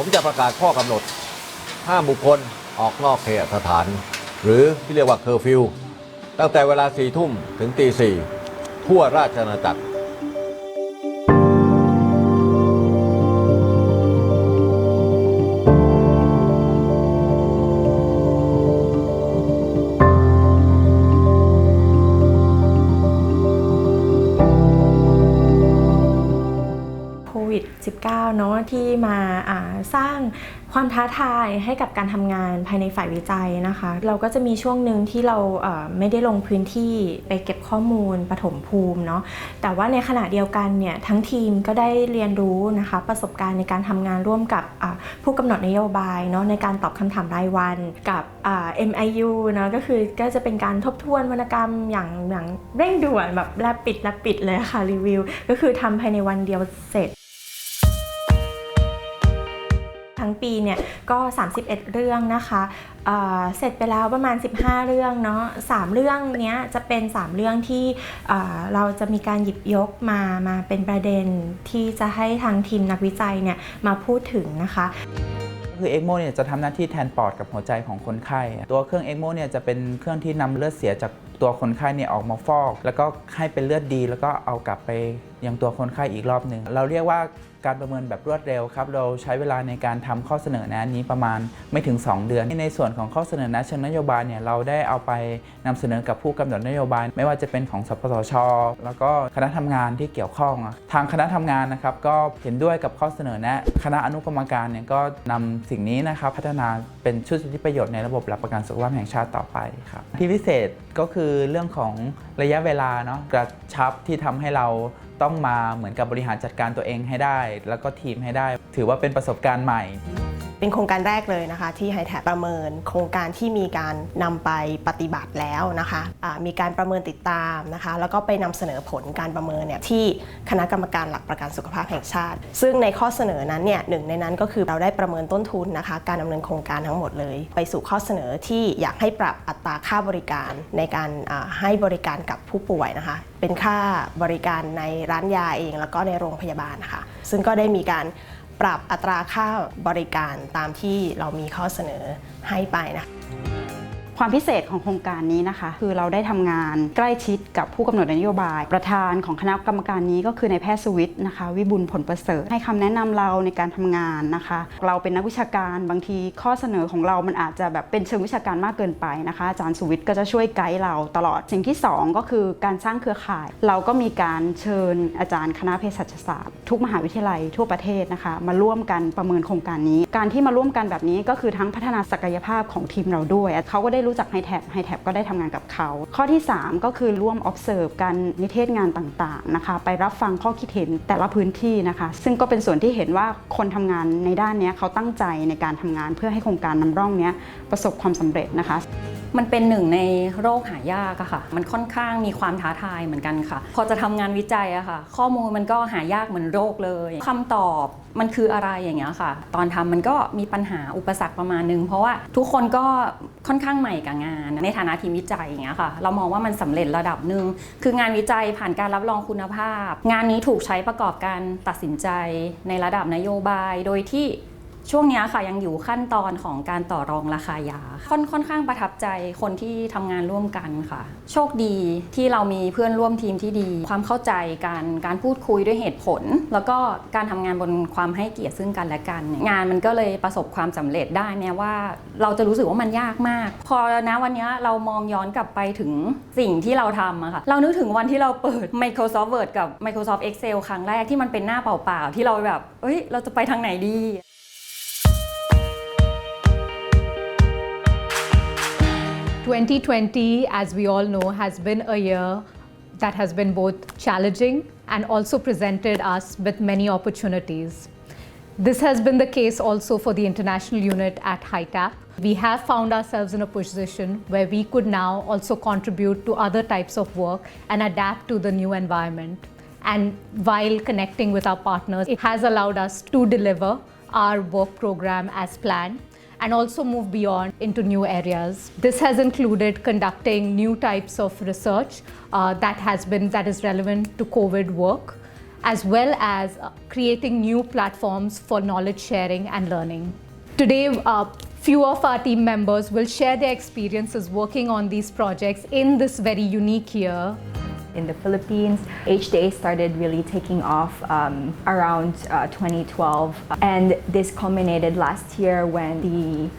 ผมจะประกาศข้อกำหนด ห้ามบุคคลออกนอกเคหสถาน หรือที่เรียกว่าเคอร์ฟิวตั้งแต่เวลาสี่ทุ่มถึงตีสี่ทั่วราชอาณาจักร โควิด -19 เนาะที่มาอ่า สร้างความท้าทายให้กับการทำงานภายในฝ่ายวิจัยนะคะ เราก็จะมีช่วงหนึ่งที่เราเไม่ได้ลงพื้นที่ไปเก็บข้อมูลปฐมภูมิเนาะแต่ว่าในขณะเดียวกันเนี่ยทั้งทีมก็ได้เรียนรู้นะคะประสบการณ์ในการทำงานร่วมกับผู้กำหนดนโยบายเนาะในการตอบคำถามรายวันกับ MIU เนาะก็คือก็จะเป็นการทบทวนวรรณกรรมอย่างอย่างเร่งด่วนแบบแลบปิดแลบปิดเลยค่ะรีวิว ก็คือทำภายในวันเดียวเสร็จ ทั้งปีเนี่ยก็ 31 เรื่องนะคะเเสร็จไปแล้วประมาณ 15 เรื่องเนาะ3เรื่องเนี้ยจะเป็น 3 เรื่องที่เเราจะมีการหยิบยกมามาเป็นประเด็นที่จะให้ทางทีมนักวิจัยเนี่ยมาพูดถึงนะคะคือเอ็กโมเนี่ยจะทำหน้าที่แทนปอดกับหัวใจของคนไข้ ตัวเครื่องเอ็กโมเนี่ยจะเป็นเครื่องที่นำเลือดเสียจากตัวคนไข้เนี่ยออกมาฟอก แล้วก็ให้เป็นเลือดดี แล้วก็เอากลับไปยังตัวคนไข้อีกรอบหนึ่ง เราเรียกว่าการประเมินแบบรวดเร็วครับ เราใช้เวลาในการทำข้อเสนอแนะนี้ประมาณไม่ถึง 2 เดือน ในส่วนของข้อเสนอแนะเชิงนโยบายเนี่ยเราได้เอาไปนำเสนอกับผู้กำหนดนโยบาย ไม่ว่าจะเป็นของสปสช แล้วก็คณะทำงานที่เกี่ยวข้องอะทางคณะทำงานนะครับก็เห็นด้วยกับข้อเสนอแนะ คณะอนุกรรมการเนี่ยก็นำสิ่งนี้นะครับพัฒนาเป็นชุดสิทธิประโยชน์ในระบบหลักประกันสุขภาพแห่งชาติต่อไปครับที่พิเศษก็คือเรื่องของระยะเวลาเนาะกระชับที่ทำให้เรา ต้องมาเหมือนกับบริหารจัดการตัวเองให้ได้ แล้วก็ทีมให้ได้ ถือว่าเป็นประสบการณ์ใหม่ เป็นโครงการแรกเลยนะคะ ที่ไฮแทประเมิน โครงการที่มีการนำไปปฏิบัติแล้วนะคะะมีการประเมินติดตามนะคะ แล้วก็ไปนำเสนอผลการประเมินเนี่ยที่คณะกรรมการหลักประกันสุขภาพแห่งชาติ ซึ่งในข้อเสนอนั้นเนี่ยหนึ่งในนั้นก็คือเราได้ประเมินต้นทุนนะคะ การดำเนินโครงการทั้งหมดเลย ไปสู่ข้อเสนอที่อยากให้ปรับอัตราค่าบริการในการให้บริการกับผู้ป่วยนะคะ เป็นค่าบริการในร้านยาเอง แล้วก็ในโรงพยาบาลนะคะซึ่งก็ได้มีการ ปรับอัตราค่าบริการตามที่เรามีข้อเสนอให้ไปนะ ความพิเศษของโครงการนี้นะคะ คือเราได้ทำงานใกล้ชิดกับผู้กำหนดนโยบาย ประธานของคณะกรรมการนี้ก็คือในแพทย์สวิทนะคะ วิบุลผลประเสริฐให้คำแนะนำเราในการทำงานนะคะ เราเป็นนักวิชาการบางทีข้อเสนอของเรามันอาจจะแบบเป็นเชิงวิชาการมากเกินไปนะคะ อาจารย์สวิทก็จะช่วยไกด์เราตลอด สิ่งที่สองก็คือการสร้างเครือข่าย เราก็มีการเชิญอาจารย์คณะเภสัชศาสตร์ ทุกมหาวิทยาลัยทั่วประเทศนะคะ มาร่วมกันประเมินโครงการนี้ การที่มาร่วมกันแบบนี้ก็คือทั้งพัฒนาศักยภาพของทีมเราด้วยเขาก็ได้รู้จักไฮแท็บไฮแท็บก็ได้ทำงานกับเขา ข้อที่ 3 ก็คือร่วม observe การนิเทศงานต่างๆนะคะ ไปรับฟังข้อคิดเห็นแต่ละพื้นที่นะคะ ซึ่งก็เป็นส่วนที่เห็นว่าคนทำงานในด้านนี้เขาตั้งใจในการทำงานเพื่อให้โครงการนำร่องนี้ประสบความสำเร็จนะคะมันเป็นหนึ่งในโรคหายากอะค่ะ มันค่อนข้างมีความท้าทายเหมือนกันค่ะ พอจะทำงานวิจัยอะค่ะ ข้อมูลมันก็หายากเหมือนโรคเลยคำตอบมันคืออะไรอย่างเงี้ยค่ะ ตอนทำมันก็มีปัญหาอุปสรรคประมาณนึง เพราะว่าทุกคนก็ค่อนข้างใหม่กับงาน ในฐานะทีมวิจัยอย่างเงี้ยค่ะ เรามองว่ามันสำเร็จระดับหนึ่งคืองานวิจัยผ่านการรับรองคุณภาพ งานนี้ถูกใช้ประกอบการตัดสินใจในระดับนโยบาย โดยที่ ช่วงนี้ค่ะยังอยู่ขั้นตอนของการต่อรองราคายาค่อนค่อนข้างประทับใจคนที่ทำงานร่วมกันค่ะ โชคดีที่เรามีเพื่อนร่วมทีมที่ดี ความเข้าใจการการพูดคุยด้วยเหตุผล แล้วก็การทำงานบนความให้เกียรติซึ่งกันและกัน งานมันก็เลยประสบความสำเร็จได้แม้ว่า เราจะรู้สึกว่ามันยากมาก พอนะวันนี้เรามองย้อนกลับไปถึงสิ่งที่เราทำอะค่ะเรานึกถึงวันที่เราเปิด Microsoft Word กับ Microsoft Excel ครั้งแรกที่มันเป็นหน้าเปล่าๆที่เราแบบเอ้ยเราจะไปทางไหนดี 2020, as we all know, has been a year that has been both challenging and also presented us with many opportunities. This has been the case also for the international unit at HITAP. We have found ourselves in a position where we could now also contribute to other types of work and adapt to the new environment. And while connecting with our partners, it has allowed us to deliver our work program as planned and also move beyond into new areas. This has included conducting new types of research uh, that has been that is relevant to COVID work, as well as uh, creating new platforms for knowledge sharing and learning. Today, uh, few of our team members will share their experiences working on these projects in this very unique year. In the Philippines. HDA started really taking off um, around uh, 2012, and this culminated last year when the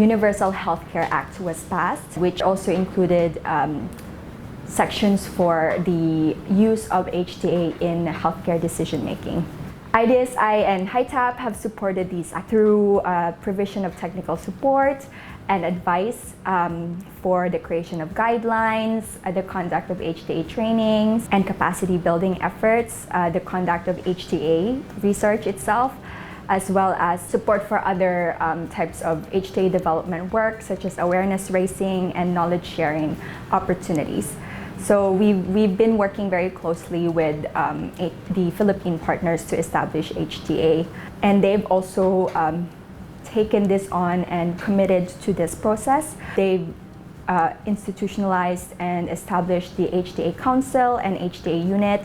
Universal Healthcare Act was passed, which also included um, sections for the use of HTA in healthcare decision making. IDSI and HITAP have supported these through uh, provision of technical support and advice um, for the creation of guidelines, uh, the conduct of HTA trainings, and capacity building efforts, uh, the conduct of HTA research itself, as well as support for other um, types of HTA development work, such as awareness raising and knowledge sharing opportunities. So we've, we've been working very closely with um, the Philippine partners to establish HTA, and they've also um, taken this on and committed to this process. They've uh, institutionalized and established the HTA Council and HTA Unit.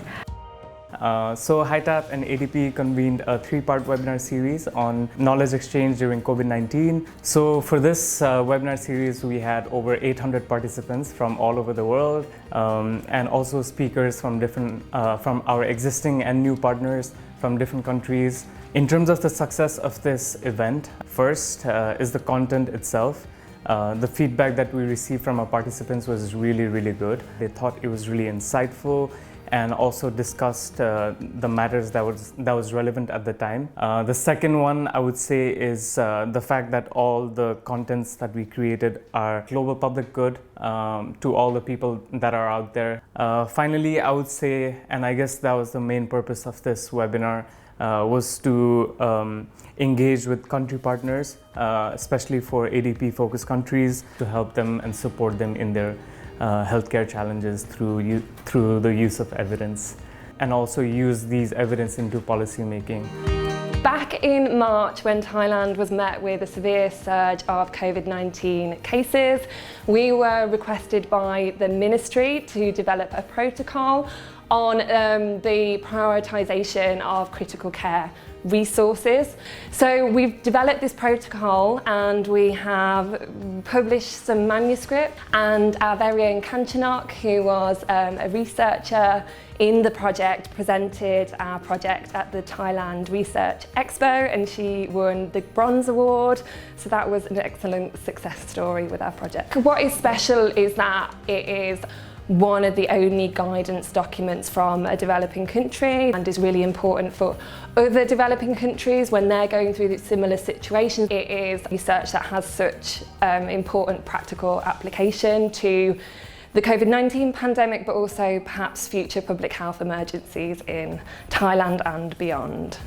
Uh, so HITAP and ADP convened a three-part webinar series on knowledge exchange during COVID-19. So for this uh, webinar series, we had over 800 participants from all over the world, um, and also speakers from different, uh, from our existing and new partners from different countries. In terms of the success of this event, first uh, is the content itself. Uh, the feedback that we received from our participants was really, really good. They thought it was really insightful and also discussed uh, the matters that was that was relevant at the time. Uh, the second one I would say is uh, the fact that all the contents that we created are global public good um, to all the people that are out there. Uh, finally, I would say, and I guess that was the main purpose of this webinar, uh, was to um, engage with country partners, uh, especially for ADP focused countries, to help them and support them in their uh, healthcare challenges through, through the use of evidence and also use these evidence into policy making. Back in March, when Thailand was met with a severe surge of COVID 19 cases, we were requested by the ministry to develop a protocol on um, the prioritisation of critical care resources. So we've developed this protocol and we have published some manuscript and our very own Kanchanok, who was um, a researcher in the project, presented our project at the Thailand Research Expo and she won the Bronze Award. So that was an excellent success story with our project. What is special is that it is one of the only guidance documents from a developing country and is really important for other developing countries when they're going through similar situations. It is research that has such um, important practical application to the COVID-19 pandemic, but also perhaps future public health emergencies in Thailand and beyond.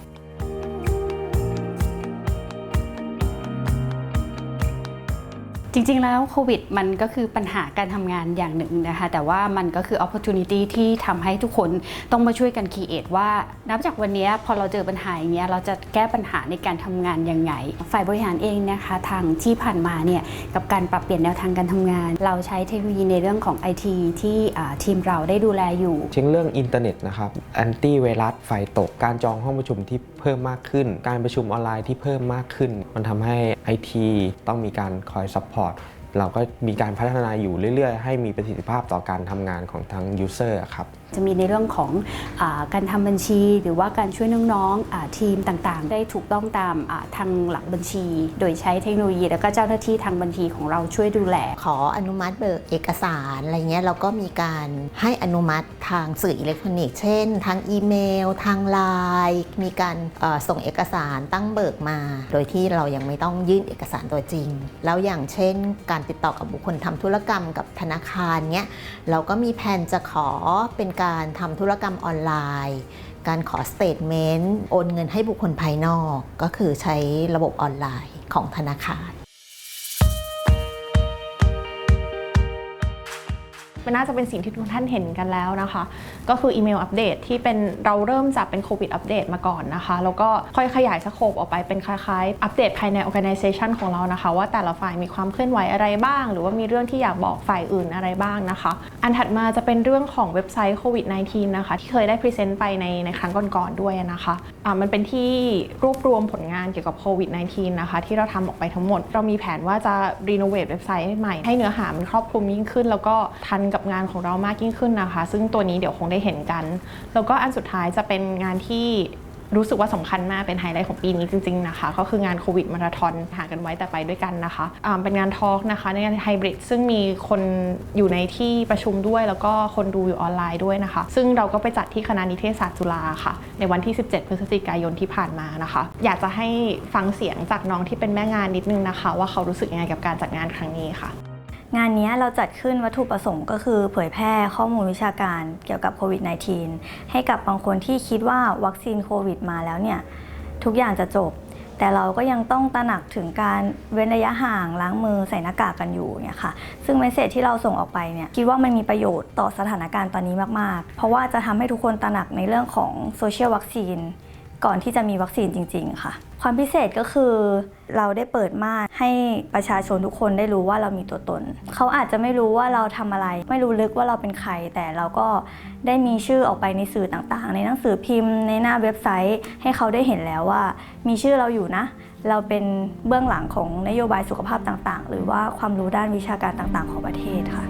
จริงๆ แล้วโควิดมันก็คือปัญหาการทำงานอย่างหนึ่งนะคะ แต่ว่ามันก็คือ opportunity ที่ทำให้ทุกคนต้องมาช่วยกัน create ว่านับจากวันนี้พอเราเจอปัญหาอย่างเงี้ยเราจะแก้ปัญหาในการทำงานยังไง ฝ่ายบริหารเองนะคะ ทางที่ผ่านมาเนี่ยกับการปรับเปลี่ยนแนวทางการทำงาน เราใช้เทคโนโลยีในเรื่องของ IT ที่อ่ทีมเราได้ดูแลอยู่เช็คเรื่องอินเทอร์เน็ตนะครับแอนตี้ไวรัสไฟตกการจองห้องประชุมที่ พิ่มมากขึ้น การประชุมออนไลน์ที่เพิ่มมากขึ้น มันทำให้ไอทีต้องมีการคอยซัพพอร์ตเราก็มีการพัฒนาอยู่เรื่อย ๆ ให้มีประสิทธิภาพต่อการทำงานของทั้งยูเซอร์ครับจะมีในเรื่องของอการทำบัญชี หรือว่าการช่วยน้องๆทีมต่างๆ ได้ถูกต้องตามทางหลักบัญชี โดยใช้เทคโนโลยี แล้วก็เจ้าหน้าที่ทางบัญชีของเราช่วยดูแล ขออนุมัติเบิกเอกสารอะไรเงี้ยเราก็มีการให้อนุมัติทางสื่ออิเล็กทรอนิกส์เช่น ทางอีเมล ทางไลน์มีการส่งเอกสารตั้งเบิกมา โดยที่เรายังไม่ต้องยื่นเอกสารตัวจริง แล้วอย่างเช่น การติดต่อกับบุคคลทำธุรกรรมกับธนาคารเนี้ยเราก็มีแผนจะขอเป็นการทำธุรกรรมออนไลน์ การขอสเตทเมนต์โอนเงินให้บุคคลภายนอก ก็คือใช้ระบบออนไลน์ของธนาคาร มันน่าจะเป็นสิ่งที่ทุกท่านเห็นกันแล้วนะคะ ก็คืออีเมลอัปเดตที่เป็นเราเริ่มจากเป็นโควิดอัปเดตมาก่อนนะคะ แล้วก็ค่อยขยายสโคปออกไปเป็นคล้ายๆ อัปเดตภายใน organization ของเรานะคะ ว่าแต่ละฝ่ายมีความเคลื่อนไหวอะไรบ้าง หรือว่ามีเรื่องที่อยากบอกฝ่ายอื่นอะไรบ้างนะคะ อันถัดมาจะเป็นเรื่องของเว็บไซต์โควิด -19 นะคะ ที่เคยได้พรีเซนต์ไปในในครั้งก่อนๆด้วยนะคะะมันเป็นที่รวบรวมผลงานเกี่ยวกับโควิด -19 นะคะ ที่เราทำออกไปทั้งหมด เรามีแผนว่าจะรีโนเวทเว็บไซต์ใหม่ให้เนื้อหามันครอบคลุมยิ่งขึ้น แล้วก็ทันกับกับงานของเรามากยิ่งขึ้นนะคะ ซึ่งตัวนี้เดี๋ยวคงได้เห็นกัน แล้วก็อันสุดท้ายจะเป็นงานที่รู้สึกว่าสำคัญมากเป็นไฮไลท์ของปีนี้จริง ๆ นะคะ ก็คืองานโควิดมาราธอนหากันไว้แต่ไปด้วยกันนะคะเป็นงานทอล์กนะคะ ในงานไฮบริดซึ่งมีคนอยู่ในที่ประชุมด้วย แล้วก็คนดูอยู่ออนไลน์ด้วยนะคะ ซึ่งเราก็ไปจัดที่คณะนิเทศศาสตร์จุฬาค่ะ ในวันที่ 17 พฤศจิกายนที่ผ่านมานะคะ อยากจะให้ฟังเสียงจากน้องที่เป็นแม่งานนิดนึงนะคะ ว่าเขารู้สึกยังไงกับการจัดงานครั้งนี้ค่ะ งานนี้เราจัดขึ้นวัตถุประสงค์ก็คือเผยแพร่ข้อมูลวิชาการเกี่ยวกับโควิด -19 ให้กับบางคนที่คิดว่าวัคซีนโควิดมาแล้วเนี่ยทุกอย่างจะจบ แต่เราก็ยังต้องตระหนักถึงการเว้นระยะห่างล้างมือใส่หน้ากากกันอยู่เนี่ยค่ะ ซึ่งเมสเซจที่เราส่งออกไปเนี่ยคิดว่ามันมีประโยชน์ต่อสถานการณ์ตอนนี้มาก ๆ เพราะว่าจะทำให้ทุกคนตระหนักในเรื่องของโซเชียลวัคซีน ก่อนที่จะมีวัคซีนจริง ๆ ค่ะ ความพิเศษก็คือเราได้เปิดม่านให้ประชาชนทุกคนได้รู้ว่าเรามีตัวตน เขาอาจจะไม่รู้ว่าเราทำอะไร ไม่รู้ลึกว่าเราเป็นใคร แต่เราก็ได้มีชื่อออกไปในสื่อต่างๆ ในหนังสือพิมพ์ ในหน้าเว็บไซต์ ให้เขาได้เห็นแล้วว่า มีชื่อเราอยู่นะ เราเป็นเบื้องหลังของนโยบายสุขภาพต่างๆ หรือว่าความรู้ด้านวิชาการต่างๆ ของประเทศค่ะ